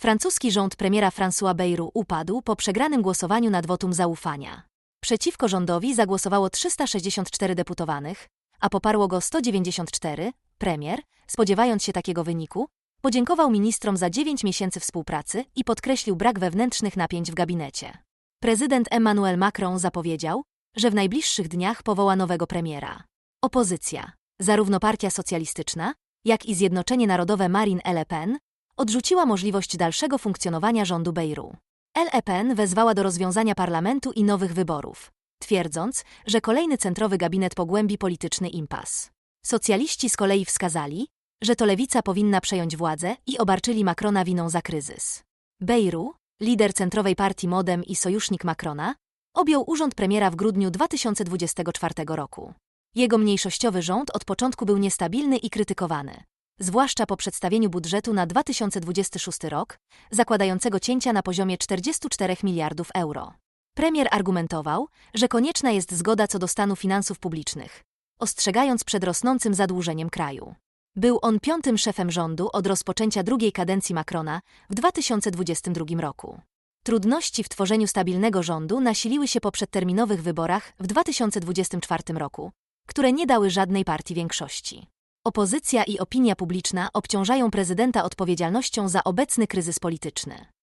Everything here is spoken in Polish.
Francuski rząd premiera François Bayrou upadł po przegranym głosowaniu nad wotum zaufania. Przeciwko rządowi zagłosowało 364 deputowanych, a poparło go 194. Premier, spodziewając się takiego wyniku, podziękował ministrom za 9 miesięcy współpracy i podkreślił brak wewnętrznych napięć w gabinecie. Prezydent Emmanuel Macron zapowiedział, że w najbliższych dniach powoła nowego premiera. Opozycja, zarówno Partia Socjalistyczna, jak i Zjednoczenie Narodowe Marine Le Pen, odrzuciła możliwość dalszego funkcjonowania rządu Bejru. Le Pen wezwała do rozwiązania parlamentu i nowych wyborów, twierdząc, że kolejny centrowy gabinet pogłębi polityczny impas. Socjaliści z kolei wskazali, że to lewica powinna przejąć władzę i obarczyli Macrona winą za kryzys. Bejru, lider centrowej partii Modem i sojusznik Macrona, objął urząd premiera w grudniu 2024 roku. Jego mniejszościowy rząd od początku był niestabilny i krytykowany, zwłaszcza po przedstawieniu budżetu na 2026 rok, zakładającego cięcia na poziomie 44 miliardów euro. Premier argumentował, że konieczna jest zgoda co do stanu finansów publicznych, ostrzegając przed rosnącym zadłużeniem kraju. Był on piątym szefem rządu od rozpoczęcia drugiej kadencji Macrona w 2022 roku. Trudności w tworzeniu stabilnego rządu nasiliły się po przedterminowych wyborach w 2024 roku, które nie dały żadnej partii większości. Opozycja i opinia publiczna obciążają prezydenta odpowiedzialnością za obecny kryzys polityczny.